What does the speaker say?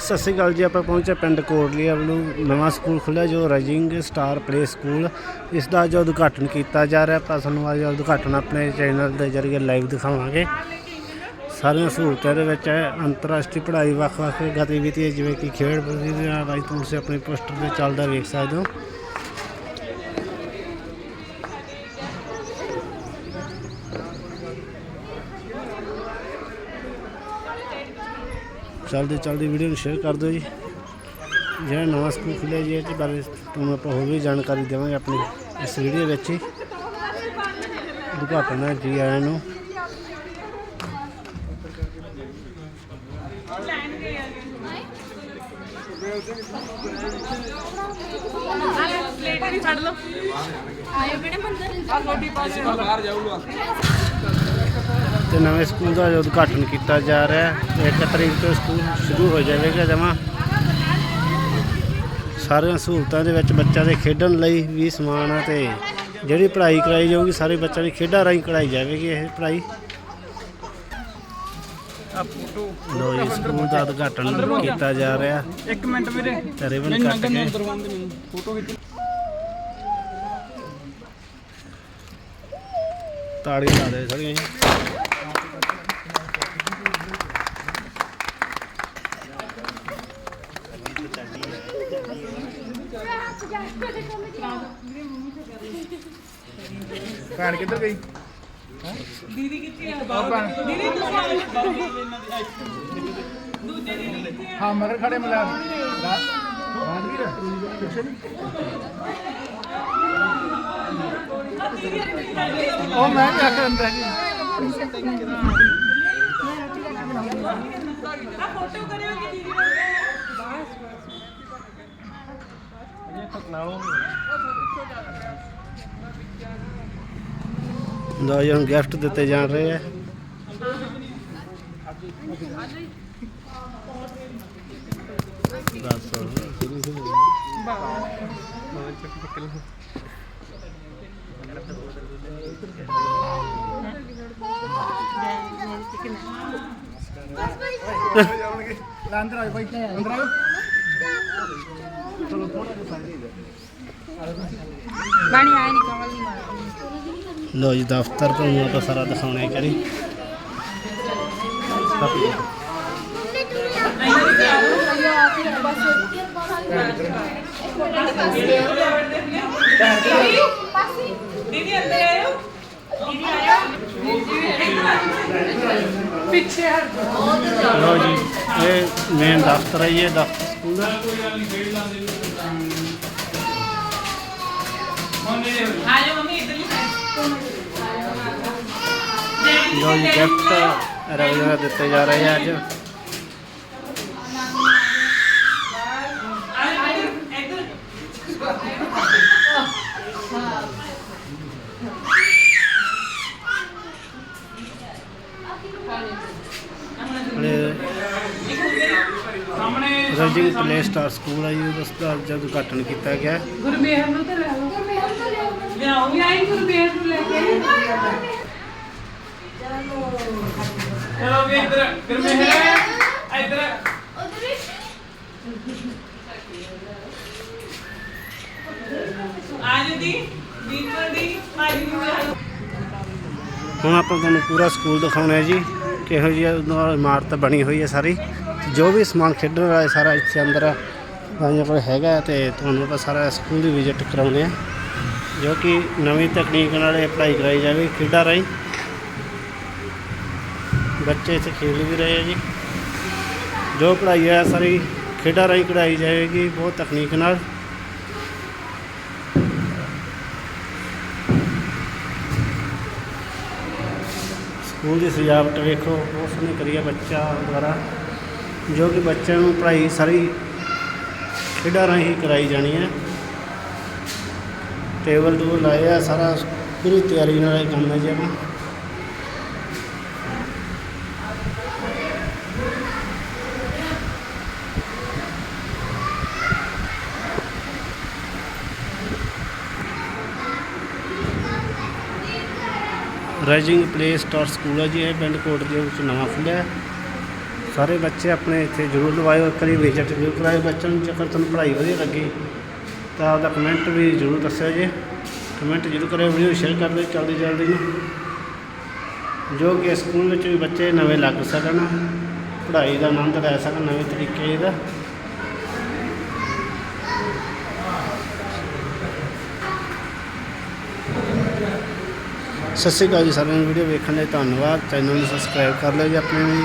ਸਤਿ ਸ਼੍ਰੀ ਅਕਾਲ ਜੀ, ਆਪਾਂ ਪਹੁੰਚੇ ਪਿੰਡ ਕੋਟਲੀਆ ਵੱਲੋਂ ਨਵਾਂ ਸਕੂਲ ਖੁੱਲ੍ਹਿਆ ਜੋ ਰਾਈਜ਼ਿੰਗ ਸਟਾਰ ਪਲੇ ਸਕੂਲ। ਇਸ ਦਾ ਜੋ ਉਦਘਾਟਨ ਕੀਤਾ ਜਾ ਰਿਹਾ ਆਪਾਂ ਤੁਹਾਨੂੰ ਅੱਜ ਉਦਘਾਟਨ ਆਪਣੇ ਚੈਨਲ ਦੇ ਜ਼ਰੀਏ ਲਾਈਵ ਦਿਖਾਵਾਂਗੇ। ਸਾਰੀਆਂ ਸਹੂਲਤਾਂ ਦੇ ਵਿੱਚ ਹੈ ਅੰਤਰਰਾਸ਼ਟਰੀ ਪੜ੍ਹਾਈ, ਵੱਖ-ਵੱਖ ਗਤੀਵਿਧੀਆਂ ਜਿਵੇਂ ਕਿ ਖੇਡ ਪ੍ਰਤੀਯੋਗਿਤਾ ਰਾਜ ਤੁਸੀਂ ਆਪਣੇ ਪੋਸਟਰ ਤੇ ਚੱਲਦਾ ਵੇਖ ਸਕਦੇ ਹੋ। ਚਲਦੇ ਚਲਦੇ ਵੀਡੀਓ ਨੂੰ ਸ਼ੇਅਰ ਕਰ ਦਿਓ ਜੀ। ਜਿਹੜਾ ਨਵਾਂ ਸਕੂਲ ਖੁੱਲ੍ਹਿਆ ਜੀ ਇਹਦੇ ਬਾਰੇ ਤੁਹਾਨੂੰ ਆਪਾਂ ਹੋਰ ਵੀ ਜਾਣਕਾਰੀ ਦੇਵਾਂਗੇ ਆਪਣੀ ਇਸ ਵੀਡੀਓ ਵਿੱਚ ਹੀ। ਉਦਘਾਟਨ ਹੈ ਜੀ ਆਇਆਂ ਨੂੰ। ਪਲੇਟ ਵੀ ਫੜ ਲਓ। ਆਇਓ ਕਿਹੜੇ ਮੰਦਰ ਆ ਛੋਟੀ ਪਾਸੇ ਤੇ ਨਵੇਂ ਸਕੂਲ ਦਾ ਉਦਘਾਟਨ ਕੀਤਾ ਜਾ ਰਿਹਾ ਹੈ ਇੱਕ ਤਰੀਕ ਤੋਂ ਸਕੂਲ ਸ਼ੁਰੂ ਹੋ ਜਾਵੇਗਾ ਜਮਾ। ਸਾਰੀਆਂ ਸਹੂਲਤਾਂ ਦੇ ਵਿੱਚ ਬੱਚਿਆਂ ਦੇ ਖੇਡਣ ਲਈ ਵੀ ਸਮਾਨ ਹੈ ਤੇ ਜਿਹੜੀ ਪੜ੍ਹਾਈ ਕਰਾਈ ਜਾਊਗੀ ਸਾਰੇ ਬੱਚਿਆਂ ਦੀ ਖੇਡਾਂ ਰਾਹੀਂ ਕਰਾਈ ਜਾਵੇਗੀ ਇਹ ਪੜ੍ਹਾਈ। ਆ ਲੋ ਜੀ ਸਕੂਲ ਦਾ ਉਦਘਾਟਨ ਕੀਤਾ ਜਾ ਰਿਹਾ। ਇੱਕ ਮਿੰਟ ਵੀਰੇ। ਤੇ ਰਿਬਨ ਕੱਟ ਕੇ। ਫੋਟੋ ਖਿੱਚ। ਤਾੜੀ ਲਾ ਦੇ ਥੋੜੀ ਜੀ। ਭੈਣ ਕਿੱਧਰ ਗਈ? ਦੀਦੀ ਕਿੱਥੇ ਆ? ਦੀਦੀ ਤੁਸੀਂ ਦੂਜੇ ਦੀਦੀ ਕਿੱਥੇ ਆ? ਹਾਂ ਮਗਰ ਖੜੇ ਮਿਲਾ ਰਾਜਵੀਰ ਪਿੱਛੇ ਨਹੀਂ ਉਹ ਮੈਂ ਵੀ ਆਖਣ ਅੰਦਰ ਜੀ ਆ ਫੋਟੋ ਕਰਿਓ ਕਿ ਦੀਦੀ ਜੀ ਹੁਣ ਗਿਫਟ ਦਿੱਤੇ ਜਾ ਰਹੇ ਆ ਬਸ ਅੰਦਰ ਆਓ ਭਾਈ ਅੰਦਰ ਆਓ ਬਾਣੀ ਆਏ ਨਹੀਂ, ਕਮਲ ਨਹੀਂ ਮਾਰਦੀ। ਲੋ ਜੀ, ਦਫ਼ਤਰ ਤੁਹਾਨੂੰ ਆਪਾਂ ਸਾਰਾ ਦਿਖਾਉਣਾ ਹੈ ਕਰੀ। ਦੀਦੀ ਅੰਦਰ ਆਇਓ ਦੀਦੀ ਆਇਓ ਪਿੱਛੇ ਹਟ ਲੋ ਜੀ, ਇਹ ਮੇਨ ਦਫ਼ਤਰ ਹੈ ਇਹ ਦਫ਼ਤਰ ਸਕੂਲ ਦਾ ਆਜੋ ਮੰਮੀ ਇਧਰਲੀ ਲੋ ਜੀ ਗਿਫਟ ਰਵੀਨਾ ਦਿੱਤੇ ਜਾ ਰਹੇ ਆ ਅੱਜ। ਸਾਹਮਣੇ ਰਜਿੰਗ ਪਲੇ ਸਟਾਰ ਸਕੂਲ ਹੈ ਜੀ ਉਸ ਦਾ ਅੱਜ ਉਦਘਾਟਨ ਕੀਤਾ ਗਿਆ। ਗੁਰਮੇਹਰ ਨੂੰ ਤਾਂ ਲੈ ਲਓ ਲਿਆਓ ਵੀ ਆਈ ਗੁਰਮੇਹਰ ਨੂੰ ਲੈ ਕੇ। ਚਲੋ ਵੀ ਇੱਧਰ ਗੁਰਮੇਹਰ। ਇੱਧਰ। ਆਜੋ ਦੀ ਦੀਪਰ ਦੀ ਮਾਰੀ ਨੂੰ ਹੁਣ ਆਪਾਂ ਤੁਹਾਨੂੰ ਪੂਰਾ ਸਕੂਲ ਦਿਖਾਉਣਾ ਹੈ ਜੀ। ਕਿਹੋ ਜਿਹੀ ਇਮਾਰਤ ਬਣੀ ਹੋਈ ਹੈ ਸਾਰੀ। ਜੋ ਵੀ ਸਮਾਨ ਖੇਡਣ ਵਾਲਾ ਸਾਰਾ ਇੱਥੇ ਅੰਦਰ ਬਾਈਆਂ ਕੋਲ ਹੈਗਾ ਹੈ ਤੇ ਤੁਹਾਨੂੰ ਆਪਾਂ ਸਾਰਾ ਸਕੂਲ ਦੀ ਵਿਜ਼ਿਟ ਕਰਾਉਂਦੇ ਆ ਜੋ ਕਿ ਨਵੀਂ ਤਕਨੀਕ ਨਾਲ ਇਹ ਪੜ੍ਹਾਈ ਕਰਾਈ ਜਾਵੇ ਖੇਡਾਂ ਰਾਹੀਂ। ਬੱਚੇ ਇੱਥੇ ਖੇਡ ਵੀ ਰਹੇ ਆ ਜੀ। ਜੋ ਪੜ੍ਹਾਈ ਹੈ ਸਾਰੀ ਖੇਡਾਂ ਰਾਹੀਂ ਕਢਾਈ ਜਾਏਗੀ ਬਹੁਤ ਤਕਨੀਕ ਨਾਲ। ਸਕੂਲ ਦੀ ਸਜਾਵਟ ਵੇਖੋ, ਬਹੁਤ ਸੋਹਣੀ ਕਰੀ ਹੈ ਬੱਚਾ ਦੁਆਰਾ ਜੋ ਕਿ ਬੱਚਿਆਂ ਨੂੰ ਪੜ੍ਹਾਈ ਸਾਰੀ ਖੇਡਾਂ ਰਾਹੀਂ ਹੀ ਕਰਾਈ ਜਾਣੀ ਹੈ। ਟੇਬਲ ਟੂਬਲ ਲਾਇਆ ਸਾਰਾ ਪੂਰੀ ਤਿਆਰੀ ਨਾਲ ਇਹ ਕੰਮ ਹੈ ਜੀ ਆਪਣਾ। ਰਾਈਜ਼ਿੰਗ ਪਲੇ ਸਟਾਰ ਸਕੂਲ ਹੈ ਜੀ, ਇਹ ਪਿੰਡ ਕੋਟ ਦੇ ਵਿੱਚ ਨਵਾਂ ਖੁੱਲ੍ਹਿਆ ਸਾਰੇ ਬੱਚੇ ਆਪਣੇ ਇੱਥੇ ਜ਼ਰੂਰ ਲਵਾਇਓ, ਇੱਕ ਵਾਰੀ ਵਿਜ਼ਿਟ ਜ਼ਰੂਰ ਕਰਾਇਓ। ਬੱਚਿਆਂ ਨੂੰ ਜੇਕਰ ਤੁਹਾਨੂੰ ਪੜ੍ਹਾਈ ਵਧੀਆ ਲੱਗੀ, ਤਾਂ ਆਪਦਾ ਕਮੈਂਟ ਵੀ ਜ਼ਰੂਰ ਦੱਸਿਓ ਜੀ। ਕਮੈਂਟ ਜ਼ਰੂਰ ਕਰਿਓ ਵੀਡੀਓ ਸ਼ੇਅਰ ਕਰ ਦਿਓ ਜਲਦੀ ਜਲਦੀ ਨੂੰ। ਜੋ ਕਿ ਸਕੂਲ ਵਿੱਚ ਵੀ ਬੱਚੇ ਨਵੇਂ ਲੱਗ ਸਕਣ, ਪੜ੍ਹਾਈ ਦਾ ਆਨੰਦ ਲੈ ਸਕਣ ਨਵੇਂ ਤਰੀਕੇ ਦਾ। ਸਤਿ ਸ਼੍ਰੀ ਅਕਾਲ ਜੀ ਸਾਰਿਆਂ ਨੂੰ ਵੀਡੀਓ ਵੇਖਣ ਲਈ ਧੰਨਵਾਦ। ਚੈਨਲ ਨੂੰ ਸਬਸਕ੍ਰਾਈਬ ਕਰ ਲਿਓ ਜੀ ਆਪਣੇ ਵੀ